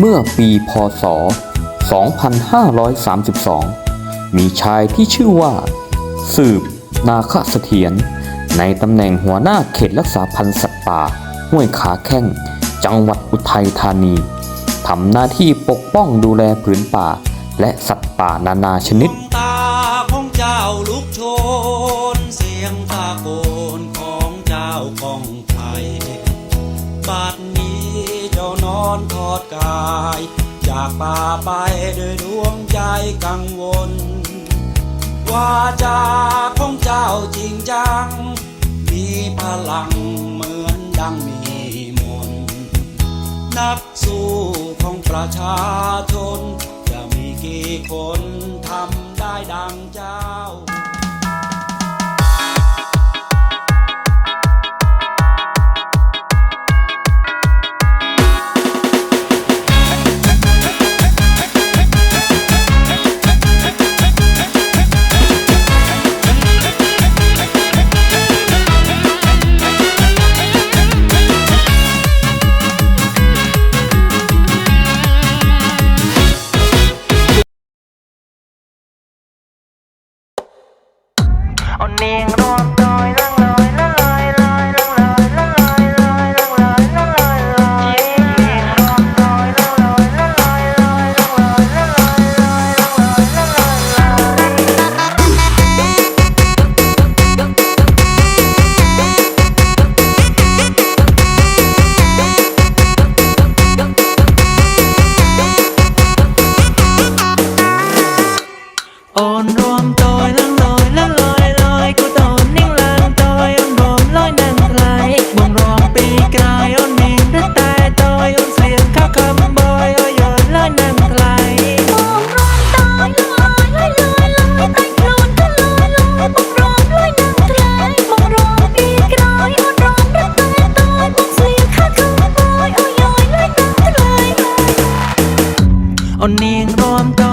เมื่อปีพศ 2532 มีชายที่ชื่อว่า สืบนาคเสถียรในตำแหน่งหัวหน้าเขตรักษาพันธุ์สัตว์ป่า ห้วยขาแข้ง จังหวัดอุทัยธานีทำหน้าที่ปกป้องดูแลผืนป่า และสัตว์ป่านานาชนิดตาของเจ้าลุกโชน เสียงตะโกนของเจ้ากองไทยบัด อนทอดกาย จากป่าไปด้วยดวงใจกังวล ว่าจาของเจ้าจริงจัง มีพลังเหมือนดังมีมน นักสู้ของประชาชน จะมีกี่คนทำได้ดังเจ้า เอาเนียงรวมดอยลัง อ่นเนียงรวมใจ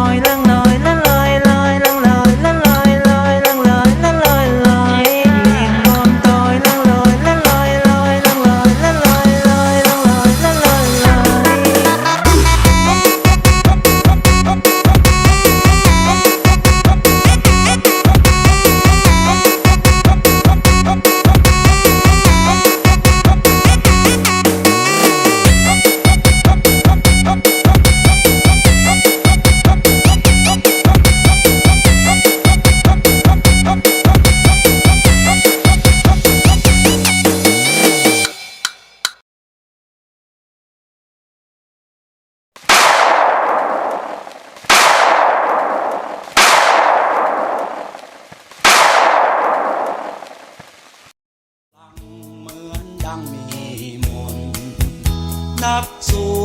นักสู้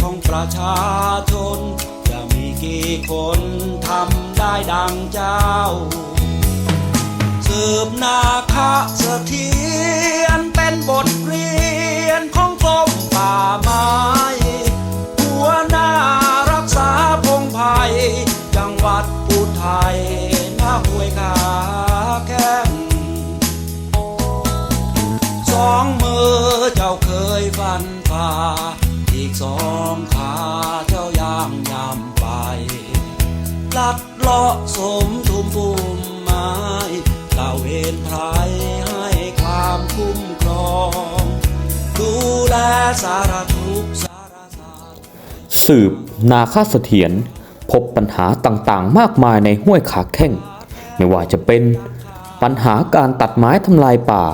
ของประชาชน จะมีกี่คนทำได้ดังเจ้า สืบนาคาเสถียรเป็นบทเรียนของกรมป่าไม้ สองขาเจ้าย่างยำไป ลัดเลาะสมทุมภูมิไม้ตะเวนไพรให้ความคุ้มครอง ดูแลสารทุกสารสาสืบนาคาเสถียรพบปัญหาต่างๆ มากมายในห้วยขาแข้งไม่ว่าจะเป็นปัญหาการตัดไม้ทำลายป่า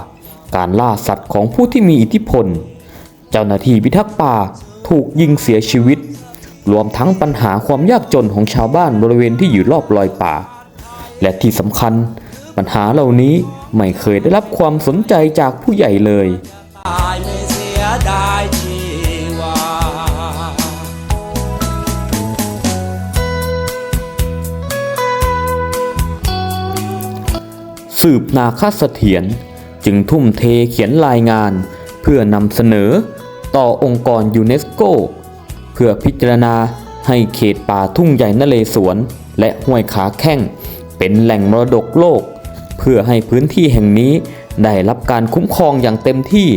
การล่าสัตว์ของผู้ที่มีอิทธิพล เจ้าหน้าที่พิทักษ์ป่า ถูกยิงเสียชีวิต รวมทั้งปัญหาความยากจนของชาวบ้านบริเวณที่อยู่รอบรอยป่า และที่สำคัญ ปัญหาเหล่านี้ไม่เคยได้รับความสนใจจากผู้ใหญ่เลยสียดายชีวาสืบนาคเสถียรจึงทุ่มเทเขียนรายงาน เพื่อนำเสนอ ต่อองค์กรยูเนสโก เพื่อพิจารณาให้เขตป่าทุ่งใหญ่นเรศวร และห้วยขาแข้ง เป็นแหล่งมรดกโลก เพื่อให้พื้นที่แห่งนี้ได้รับการคุ้มครองอย่างเต็มที่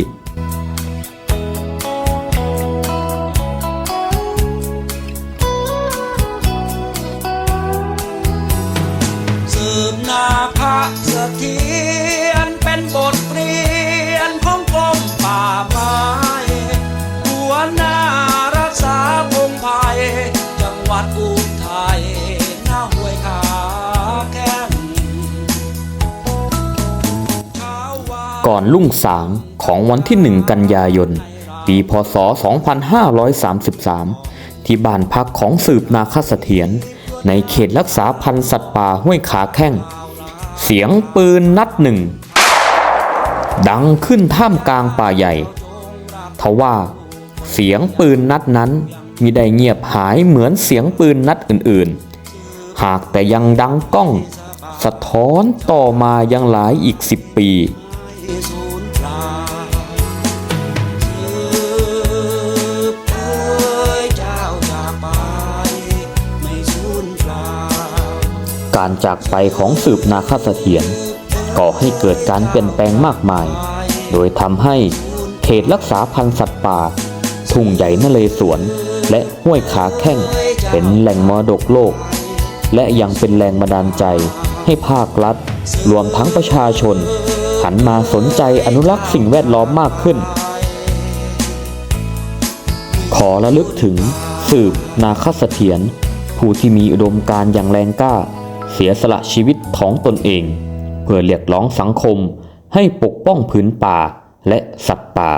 ก่อนลุ่งสางของวันที่ 1 กันยายน ปีพศ 2533 ที่บ้านพักของสืบนาคเสถียรในเขตรักษาพันธุ์สัตว์ป่าห้วยขาแข้ง เสียงปืนนัดหนึ่ง ดังขึ้นท่ามกลางป่าใหญ่ ทว่าเสียงปืนนัดนั้นมิได้เงียบหายเหมือนเสียงปืนนัดอื่นๆ หากแต่ยังดังก้อง สะท้อนต่อมายังหลายอีกสิบปี การจากไปของสืบนาคเสถียรก่อให้เกิดการเปลี่ยนแปลงมากมาย โดยทำให้เขตรักษาพันธุ์สัตว์ป่า ทุ่งใหญ่นเลสวน และห้วยขาแข้งเป็นแหล่งมรดกโลก และยังเป็นแรงบันดาลใจให้ภาครัฐ รวมทั้งประชาชน หันมาสนใจอนุรักษ์สิ่งแวดล้อมมากขึ้น ขอระลึกถึงสืบนาคเสถียรผู้ที่มีอุดมการอย่างแรงกล้า เสียสละชีวิตของตนเอง เพื่อเรียกร้องสังคมให้ปกป้องผืนป่าและสัตว์ป่า